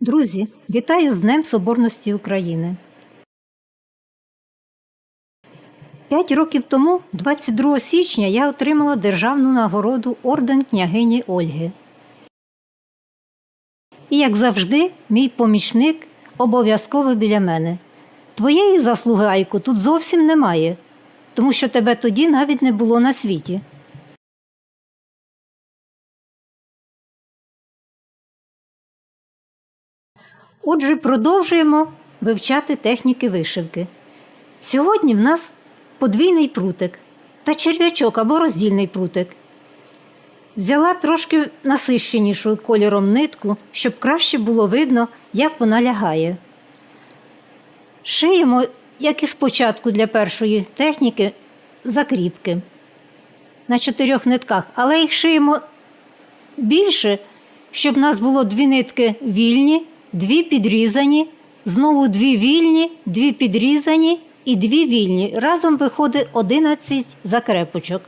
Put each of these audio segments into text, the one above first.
Друзі, вітаю з Днем Соборності України. П'ять років тому, 22 січня, я отримала державну нагороду Орден княгині Ольги. І, як завжди, мій помічник обов'язково біля мене. Твоєї заслуги, Айко, тут зовсім немає, тому що тебе тоді навіть не було на світі. Отже, продовжуємо вивчати техніки вишивки. Сьогодні в нас подвійний прутик та черв'ячок або роздільний прутик. Взяла трошки насищенішу кольором нитку, щоб краще було видно, як вона лягає. Шиємо, як і спочатку для першої техніки, закріпки на чотирьох нитках, але їх шиємо більше, щоб в нас було дві нитки вільні, дві підрізані, знову дві вільні, дві підрізані і дві вільні. Разом виходить 11 закрепочок.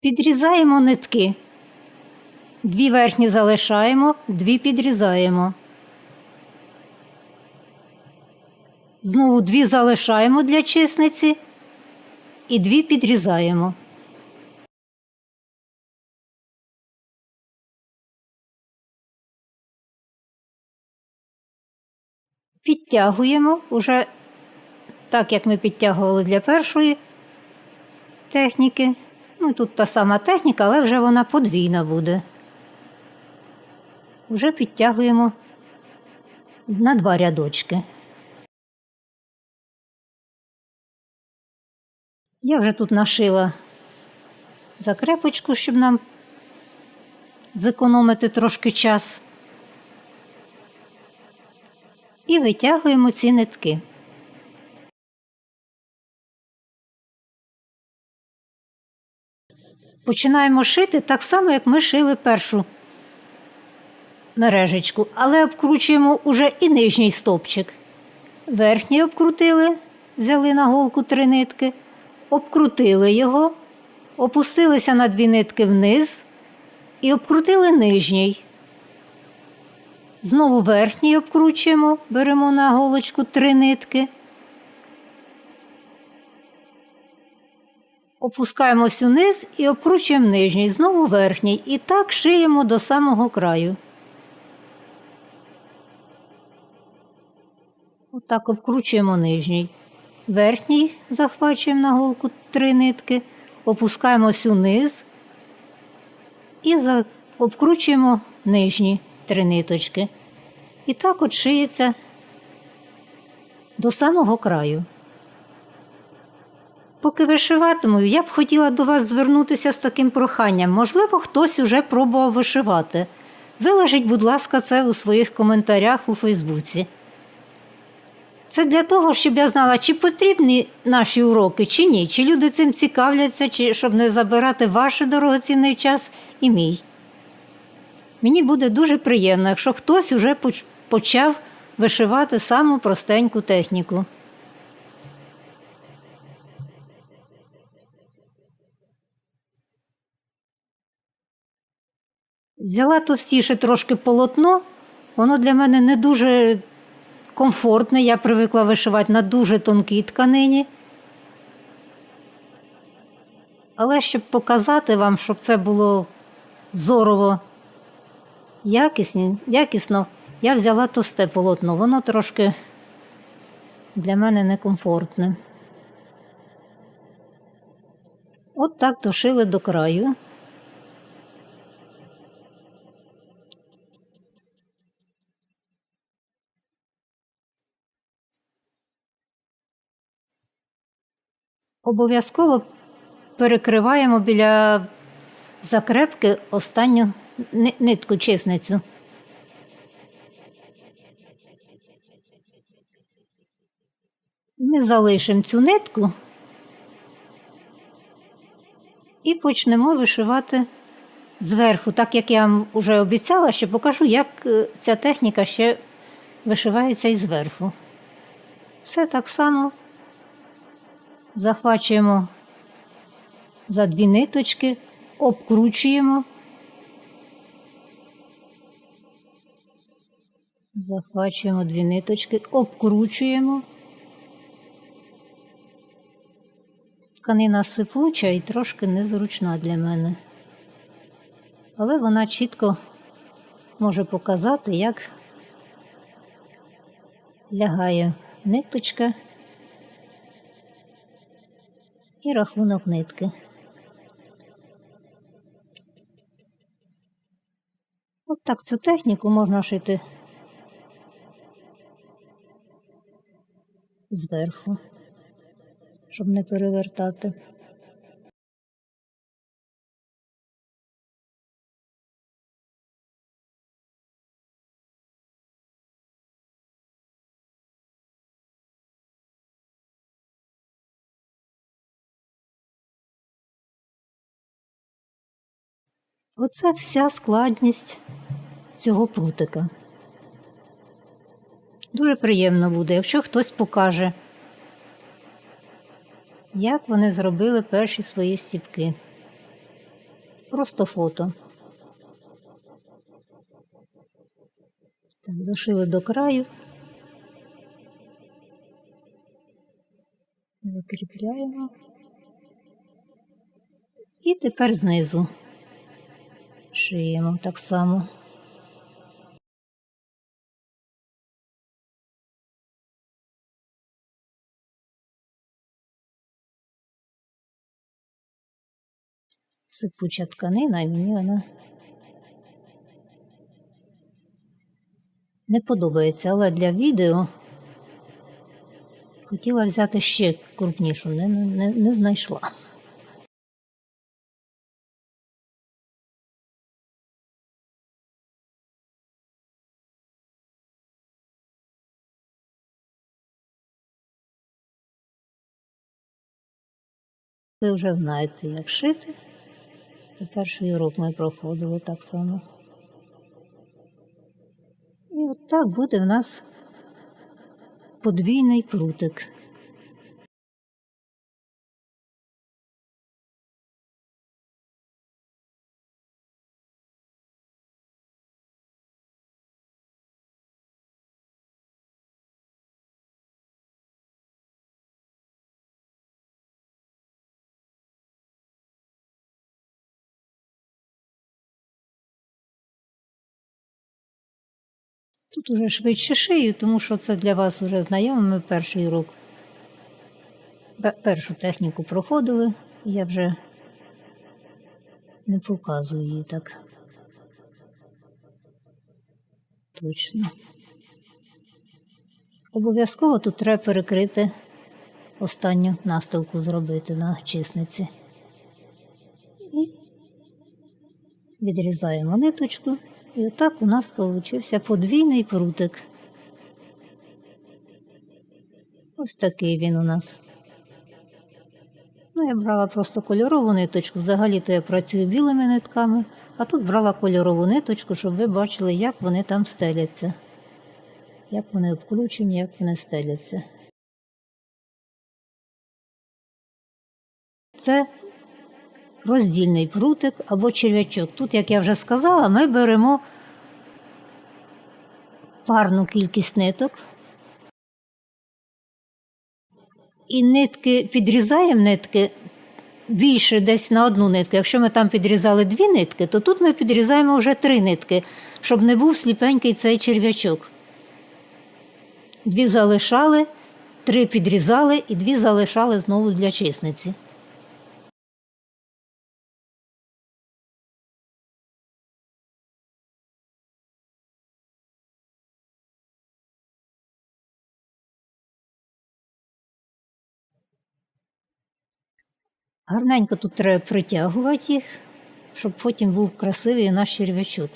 Підрізаємо нитки. Дві верхні залишаємо, дві підрізаємо. Знову дві залишаємо для чисниці і дві підрізаємо. Підтягуємо уже так, як ми підтягували для першої техніки. Ну, тут та сама техніка, але вже вона подвійна буде. Вже підтягуємо на два рядочки. Я вже тут нашила закрепочку, щоб нам зекономити трошки час. І витягуємо ці нитки. Починаємо шити так само, як ми шили першу мережечку, але обкручуємо уже і нижній стопчик. Верхній обкрутили, взяли на голку три нитки, обкрутили його, опустилися на дві нитки вниз і обкрутили нижній. Знову верхній обкручуємо, беремо на голочку три нитки. Опускаємось униз і обкручуємо нижній, знову верхній. І так шиємо до самого краю. Отак обкручуємо нижній. Верхній захвачуємо на голку три нитки, опускаємось униз і обкручуємо нижні три ниточки. І так от шиється до самого краю. Поки вишиватиму, я б хотіла до вас звернутися з таким проханням. Можливо, хтось уже пробував вишивати. Виложіть, будь ласка, це у своїх коментарях у Фейсбуці. Це для того, щоб я знала, чи потрібні наші уроки, чи ні, чи люди цим цікавляться, чи щоб не забирати ваш дорогоцінний час і мій. Мені буде дуже приємно, якщо хтось уже почав вишивати саму простеньку техніку. Взяла товстіше трошки полотно, воно для мене не дуже комфортне. Я привикла вишивати на дуже тонкій тканині. Але щоб показати вам, щоб це було зорово якісні, якісно, я взяла товсте полотно. Воно трошки для мене некомфортне. От так дошили до краю. Обов'язково перекриваємо біля закрепки останню нитку чесницю. Ми залишимо цю нитку і почнемо вишивати зверху, так як я вам вже обіцяла, що покажу, як е, ця техніка ще вишивається і зверху. Все так само захвачуємо за дві ниточки, обкручуємо, захвачуємо дві ниточки, обкручуємо. Тканина сипуча і трошки незручна для мене. Але вона чітко може показати, як лягає ниточка і рахунок нитки. От так цю техніку можна шити зверху, щоб не перевертати. Оце вся складність цього прутика. Дуже приємно буде, якщо хтось покаже, як вони зробили перші свої стіпки. Просто фото. Так, дошили до краю. Закріпляємо. І тепер знизу шиємо так само. Сипуча тканина, і мені вона не подобається, але для відео хотіла взяти ще крупнішу, не, не, не знайшла. Ви вже знаєте, як шити. Це перший урок ми проходили так само. І от так буде в нас подвійний прутик. Тут уже швидше шию, тому що це для вас вже знайомо, перший урок. Першу техніку проходили, я вже не показую її так. Точно. Обов'язково тут треба перекрити останню настилку зробити на чисниці. І відрізаємо ниточку, і отак у нас получився подвійний прутик. Ось такий він у нас. Ну, я брала просто кольорову ниточку. Взагалі-то я працюю білими нитками, а тут брала кольорову ниточку, щоб ви бачили, як вони там стеляться. Як вони обкручені, як вони стеляться. Це роздільний прутик або черв'ячок. Тут, як я вже сказала, ми беремо парну кількість ниток. І нитки підрізаємо нитки більше десь на одну нитку. Якщо ми там підрізали дві нитки, то тут ми підрізаємо вже три нитки, щоб не був сліпенький цей черв'ячок. Дві залишали, три підрізали і дві залишали знову для чисниці. Гарненько тут треба притягувати їх, щоб потім був красивий наш черв'ячок.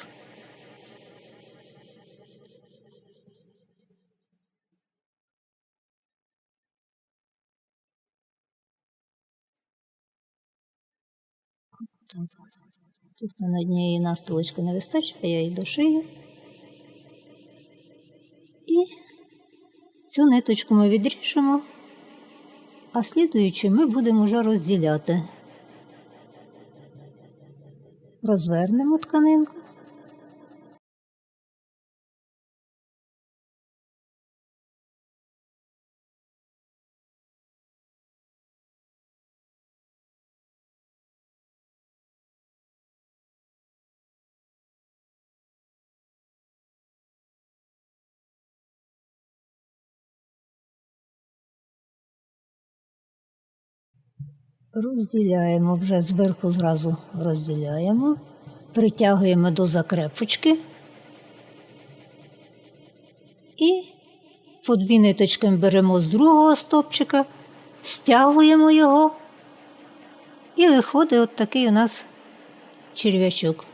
Тут на однієї настилочки не вистачає, я її дошию. І Цю ниточку ми відріжемо, а слідуючи ми будемо вже розділяти. Розвернемо тканинку. Розділяємо вже зверху зразу розділяємо, притягуємо до закрепочки. І по дві ниточки беремо з другого стопчика, стягуємо його, і виходить от такий у нас черв'ячок.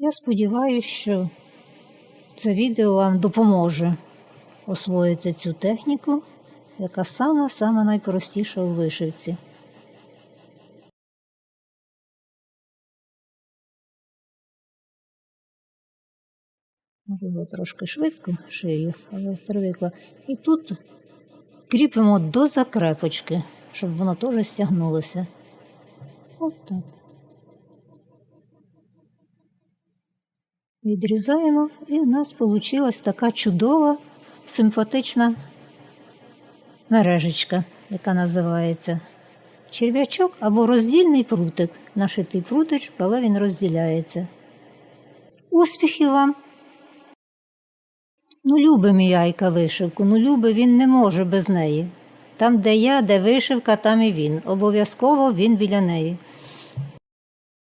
Я сподіваюся, що це відео вам допоможе освоїти цю техніку, яка сама-сама найпростіша у вишивці. Можливо, трошки швидко шию, але привикла. І тут кріпимо до закрепочки, щоб воно теж стягнулося. От так. Відрізаємо, і в нас вийшла така чудова, симпатична мережечка, яка називається черв'ячок або роздільний прутик. Нашитий прутик, але він розділяється. Успіхів вам! Ну, любить яйка вишивку, ну любить він не може без неї. Там, де я, де вишивка, там і він. Обов'язково він біля неї.